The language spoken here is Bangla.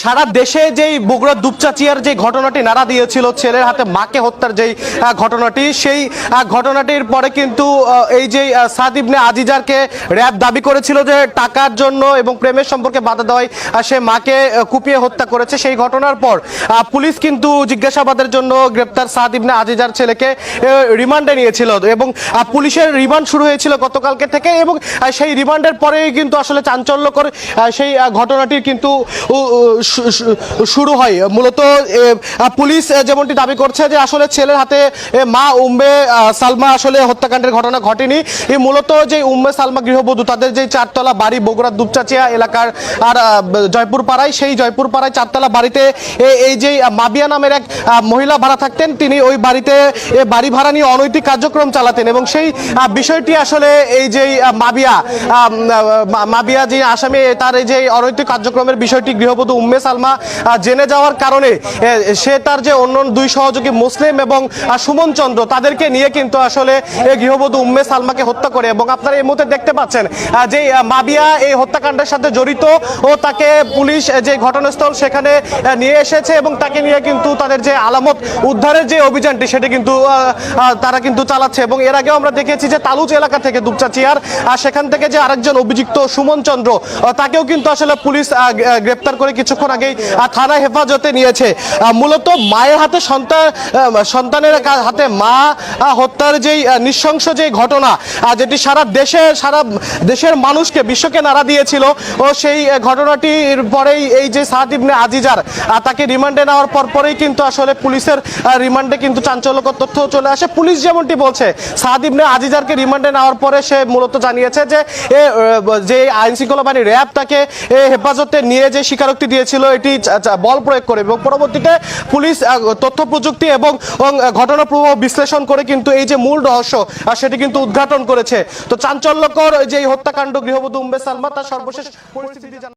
সারা দেশে যেই বগুড়া দুপচাচিয়ার যে ঘটনাটি নাড়া দিয়েছিল ছেলের হাতে মাকে হত্যার যেই ঘটনাটি সেই ঘটনাটির পরে কিন্তু এই যে আহ, সাদ ইবনে আজিজারকে র্যাব দাবি করেছিল যে টাকার জন্য এবং প্রেমের সম্পর্কে বাধা দেওয়ায় সে মাকে কুপিয়ে হত্যা করেছে। সেই ঘটনার পর পুলিশ কিন্তু জিজ্ঞাসাবাদের জন্য গ্রেপ্তার সাদ ইবনে আজিজার ছেলেকে রিমান্ডে নিয়েছিল এবং পুলিশের রিমান্ড শুরু হয়েছিল গতকালকে থেকে এবং সেই রিমান্ডের পরেই কিন্তু আসলে চাঞ্চল্যকর সেই ঘটনাটির কিন্তু শুরু হয়। মূলত পুলিশ যেমনটি দাবি করছে যে আসলে ছেলের হাতে মা আহ, সালমা আসলে হত্যাকাণ্ডের ঘটনা ঘটেনি। মূলত যে উম্মে সালমা গৃহবধূ তাদের যে চারতলা বাড়ি বগুড়ার দুপচাচিয়া এলাকার আর জয়পুর পাড়ায় সেই জয়পুর পাড়ায় চারতলা বাড়িতে এই যে মাবিয়া নামের এক মহিলা ভাড়া থাকতেন তিনি ওই বাড়িতে বাড়ি ভাড়া নিয়ে অনৈতিক কার্যক্রম চালাতেন এবং সেই বিষয়টি আসলে এই যে মাবিয়া মাবিয়া যে আসামি তার এই যে অনৈতিক কার্যক্রমের বিষয়টি গৃহবধূ উম্মে সালমা জেনে যাওয়ার কারণে সে তার যে অন্য দুই সহযোগী মুসলিম এবং সুমন চন্দ্র, তাদেরকে নিয়ে কিন্তু আসলে গৃহবধূ উম্মে সালমাকে হত্যা করে এবং আপনারা এই মুহূর্তে দেখতে পাচ্ছেন যে মাবিয়া এই হত্যাকাণ্ডের সাথে জড়িত ও তাকে পুলিশ যে ঘটনাস্থল সেখানে নিয়ে এসেছে এবং তাকে নিয়ে কিন্তু তাদের যে আলামত উদ্ধারের যে অভিযানটি সেটি কিন্তু তারা কিন্তু চালাচ্ছে এবং এর আগেও আমরা দেখেছি যে তালুচ এলাকা থেকে দুপচাচিয়ার আর সেখান থেকে যে আরেকজন অভিযুক্ত সুমন চন্দ্র তাকেও কিন্তু আসলে পুলিশ গ্রেপ্তার করে কিছুক্ষণ আগেই থানায় হেফাজতে নিয়েছে। মূলত মায়ের হাতে সন্তান সন্তানের হাতে মা হত্যার যেই নৃশংস যে ঘটনা যেটি সারা দেশে, সারা দেশের মানুষকে, বিশ্বকে নাড়া দিয়েছিল, ও সেই ঘটনাটির পরেই এই যে সাদ ইবনে আজিজার তাকে রিমান্ডে নেওয়ার পর পরেই কিন্তু আসলে পুলিশের রিমান্ডে কিন্তু চাঞ্চল্যকর তথ্য চলে আসে। পুলিশ যেমনটি বলছে, সাদ ইবনে আজিজারকে রিমান্ডে নেওয়ার পরে সে মূলত জানিয়েছে যে যে আইন শৃঙ্খলা বাহিনী, র্যাব তাকে হেফাজতে নিয়ে যে স্বীকারোক্তি দিয়েছিল, এটি বল প্রয়োগ করে এবং পরবর্তীতে পুলিশ তথ্য প্রযুক্তি এবং ঘটনা প্রবাহ বিশ্লেষণ করে কিন্তু এই যে মূল রহস্য সেটি কিন্তু উদ্ঘাটন করেছে। তো চাঞ্চল্যকর যে হত্যাকাণ্ড গৃহবধূ উম্বে সালমা, তার সর্বশেষ পরিস্থিতি